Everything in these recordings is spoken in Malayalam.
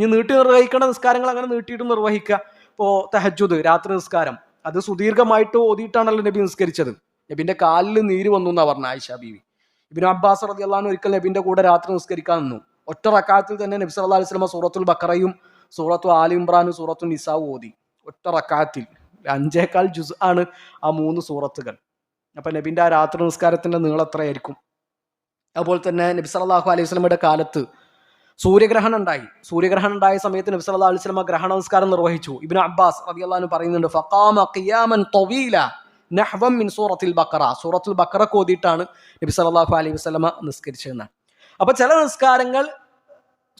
ഇനി നീട്ടി നിർവഹിക്കേണ്ട നിസ്കാരങ്ങൾ അങ്ങനെ നീട്ടിയിട്ട് നിർവഹിക്കുക. ഇപ്പോൾ തഹജുദ് രാത്രി നിസ്കാരം. അത് സുദീർഘമായിട്ട് ഓതിയിട്ടാണല്ലോ നബി നിസ്കരിച്ചത്. നബിന്റെ കാലിൽ നീര് വന്നു എന്നാ പറഞ്ഞ ആയിഷ ബീവി. ഇബിൻ അബ്ബാസ് റതി അള്ളഹാൻ ഒരിക്കൽ നബിന്റെ കൂടെ രാത്രി നിസ്കരിക്കാൻ നിന്നു. ഒറ്റ റക്കാത്തിൽ തന്നെ നബി സല്ലല്ലാഹു അലൈഹി സ്വലമ സൂറത്തുൽ ബക്കറയും സൂറത്തു ആലി ഇമ്രാനും സൂറത്തു നിസാവും ഓതി. ഒറ്റ റക്കാത്തിൽ അഞ്ചേക്കാൽ ജുസ് ആണ് ആ മൂന്ന് സൂറത്തുകൾ. അപ്പൊ നബിന്റെ ആ രാത്രി നിസ്കാരത്തിന്റെ നീളം എത്രയായിരിക്കും? അതുപോലെ തന്നെ നബി സല്ലല്ലാഹു അലൈഹി വസല്ലമയുടെ കാലത്ത് സൂര്യഗ്രഹണം ഉണ്ടായി സൂര്യഗ്രഹണം ഉണ്ടായ സമയത്ത് നബി സല്ലല്ലാഹു അലൈഹി വസല്ലമ ഗ്രഹണ നമസ്കാരം നിർവഹിച്ചു. ഇബ്നു അബ്ബാസ് റളിയല്ലാഹു പറയുന്നുണ്ട് ഫഖാമ ഖിയാമൻ തവീല നഹ്വം മിൻ സൂറത്തിൽ ബക്കറ സൂറത്തുൽ ബക്കറ കോതിയിട്ടാണ് നബി സല്ലല്ലാഹു അലൈഹി വസല്ലമ നിസ്കരിച്ചതെന്നാണ് അപ്പോൾ ചില നിസ്കാരങ്ങൾ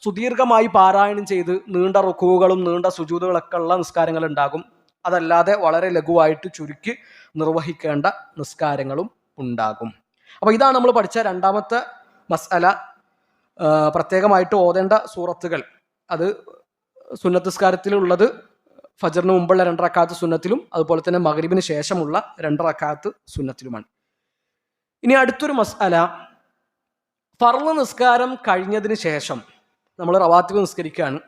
സുദീർഘമായി പാരായണം ചെയ്ത് നീണ്ട റുക്കുകളും നീണ്ട സുജൂതുകളൊക്കെ ഉള്ള നിസ്കാരങ്ങൾ ഉണ്ടാകും അതല്ലാതെ വളരെ ലഘുവായിട്ട് ചുരുക്കി നിർവഹിക്കേണ്ട നിസ്കാരങ്ങളും ഉണ്ടാകും. അപ്പോൾ ഇതാണ് നമ്മൾ പഠിച്ച രണ്ടാമത്തെ മസ്അല. പ്രത്യേകമായിട്ട് ഓതേണ്ട സൂറത്തുകൾ. അത് സുന്നത്ത് നിസ്കാരത്തിലുള്ളത് ഫജറിന് മുമ്പുള്ള രണ്ടറക്കാത്ത് സുന്നത്തിലും അതുപോലെ തന്നെ മഗ്രിബിന് ശേഷമുള്ള രണ്ടറക്കാത്ത് സുന്നത്തിലുമാണ്. ഇനി അടുത്തൊരു മസാല ഫർൾ നിസ്കാരം കഴിഞ്ഞതിന് ശേഷം നമ്മൾ റവാത്തിബ് നിസ്കരിക്കുകയാണ്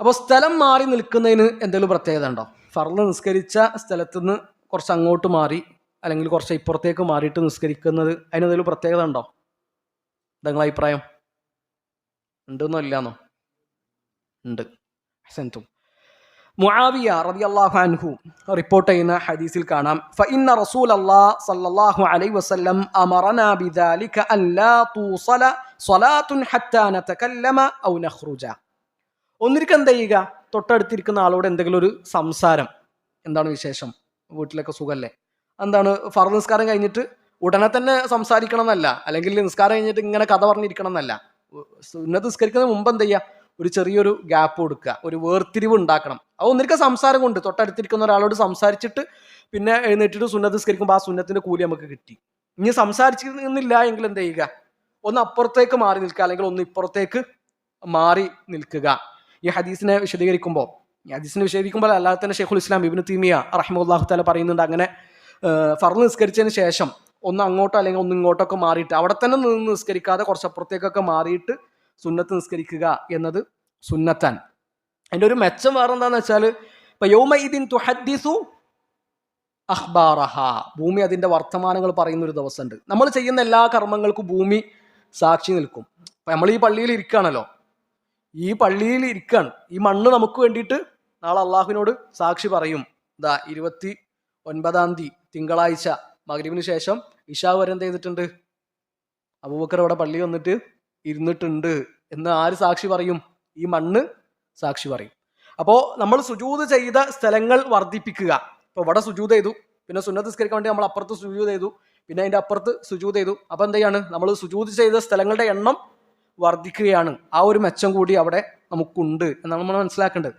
അപ്പോൾ സ്ഥലം മാറി നിൽക്കുന്നതിന് എന്തെങ്കിലും പ്രത്യേകത ഉണ്ടോ? ഫർൾ നിസ്കരിച്ച സ്ഥലത്ത് നിന്ന് കുറച്ച് അങ്ങോട്ട് മാറി അല്ലെങ്കിൽ കുറച്ച് ഇപ്പുറത്തേക്ക് മാറിയിട്ട് നിസ്കരിക്കുന്നത് അതിനെന്തെങ്കിലും പ്രത്യേകത ഉണ്ടോ? നിങ്ങളെ അഭിപ്രായം? ഉണ്ടെന്നോ ഇല്ലാന്നോ? ഉണ്ട്. ഹസൻതും മുആവിയ റളിയല്ലാഹു അൻഹു റിപ്പോർട്ട് ചെയ്യുന്ന ഹദീസിൽ കാണാം. ഫഇന്ന റസൂൽ അല്ലാഹ് സല്ലല്ലാഹു അലൈഹി വസല്ലം അമറന ബിദാലിക അൻ ലാ തൂസല സ്വലാത്തുൻ ഹത്താ നതകല്ലമ ഔ നഖ്റുജ. ഒന്നിരിക്കും എന്ത് ചെയ്യുക? തൊട്ടടുത്തിരിക്കുന്ന ആളോട് എന്തെങ്കിലും ഒരു സംസാരം. എന്താണ് വിശേഷം? വീട്ടിലൊക്കെ സുഖല്ലേ? എന്താണ് ഫർ നിസ്കാരം കഴിഞ്ഞിട്ട് ഉടനെ തന്നെ സംസാരിക്കണം എന്നല്ല അല്ലെങ്കിൽ നിസ്കാരം കഴിഞ്ഞിട്ട് ഇങ്ങനെ കഥ പറഞ്ഞിരിക്കണം എന്നല്ല സുന്നത്ത് നിസ്കരിക്കുന്നതിന് മുമ്പ് എന്ത് ചെയ്യുക ഒരു ചെറിയൊരു ഗ്യാപ്പ് കൊടുക്കുക. ഒരു വേർതിരിവ് ഉണ്ടാക്കണം. അത് ഒന്നിരിക്കും സംസാരം കൊണ്ട് തൊട്ടടുത്തിരിക്കുന്ന ഒരാളോട് സംസാരിച്ചിട്ട് പിന്നെ എഴുന്നേറ്റിട്ട് സുന്നത്ത് നിസ്കരിക്കുമ്പോൾ ആ സുന്നത്തിന്റെ കൂലി നമുക്ക് കിട്ടി. ഇനി സംസാരിച്ചിരുന്നില്ല എങ്കിൽ എന്ത് ചെയ്യുക? ഒന്ന് അപ്പുറത്തേക്ക് മാറി നിൽക്കുക. അല്ലെങ്കിൽ ഒന്ന് ഇപ്പുറത്തേക്ക് മാറി നിൽക്കുക. ഈ ഹദീസിനെ വിശദീകരിക്കുമ്പോൾ ഈ ഹദീസിനെ വിശദീകരിക്കുമ്പോൾ അല്ലാതെ തന്നെ ഷെയ്ഖുൽ ഇസ്ലാം ഇബിന് തീമിയ റഹിമുല്ലാഹു താല പറയുന്നുണ്ട് അങ്ങനെ ഫർൾ നിസ്കരിച്ചതിന് ശേഷം ഒന്ന് അങ്ങോട്ടോ അല്ലെങ്കിൽ ഒന്ന് ഇങ്ങോട്ടൊക്കെ മാറിയിട്ട് അവിടെ തന്നെ നിന്ന് നിസ്കരിക്കാതെ കുറച്ചപ്പുറത്തേക്കൊക്കെ മാറിയിട്ട് സുന്നത്ത് നിസ്കരിക്കുക എന്നത് സുന്നത്താൻ. അതിന്റെ ഒരു മെച്ചം വേറെ എന്താണെന്ന് വെച്ചാൽ ഇപ്പൊ യൗമഇദിൻ തുഹദ്ദിസു അഹ്ബാറഹ ഭൂമി അതിന്റെ വർത്തമാനങ്ങൾ പറയുന്ന ഒരു ദിവസമുണ്ട്. നമ്മൾ ചെയ്യുന്ന എല്ലാ കർമ്മങ്ങൾക്കും ഭൂമി സാക്ഷി നിൽക്കും. ഇപ്പൊ നമ്മൾ ഈ പള്ളിയിൽ ഇരിക്കുകയാണല്ലോ. ഈ പള്ളിയിൽ ഇരിക്കാണ് ഈ മണ്ണ് നമുക്ക് വേണ്ടിയിട്ട് നാളെ അള്ളാഹുവിനോട് സാക്ഷി പറയും. ഇതാ ഇരുപത്തി ഒൻപതാം തീയതി തിങ്കളാഴ്ച മഗ്രിബിന് ശേഷം ഇഷാ വരെ എന്ത് ചെയ്തിട്ടുണ്ട്? അബൂബക്കർ അവിടെ പള്ളി വന്നിട്ട് ഇരുന്നിട്ടുണ്ട് എന്ന് ആര് സാക്ഷി പറയും? ഈ മണ്ണ് സാക്ഷി പറയും. അപ്പോൾ നമ്മൾ സുജൂത് ചെയ്ത സ്ഥലങ്ങൾ വർദ്ധിപ്പിക്കുക. ഇപ്പോൾ ഇവിടെ സുജൂത് ചെയ്തു. പിന്നെ സുന്നത്ത് വേണ്ടി നമ്മൾ അപ്പുറത്ത് സുജൂത് ചെയ്തു. പിന്നെ അതിന്റെ അപ്പുറത്ത് സുജൂത് ചെയ്തു. അപ്പൊ എന്ത് ചെയ്യാണ്? നമ്മൾ സുജൂത് ചെയ്ത സ്ഥലങ്ങളുടെ എണ്ണം വർദ്ധിക്കുകയാണ്. ആ ഒരു മെച്ചം കൂടി അവിടെ നമുക്കുണ്ട് എന്നാണ് നമ്മൾ മനസ്സിലാക്കേണ്ടത്.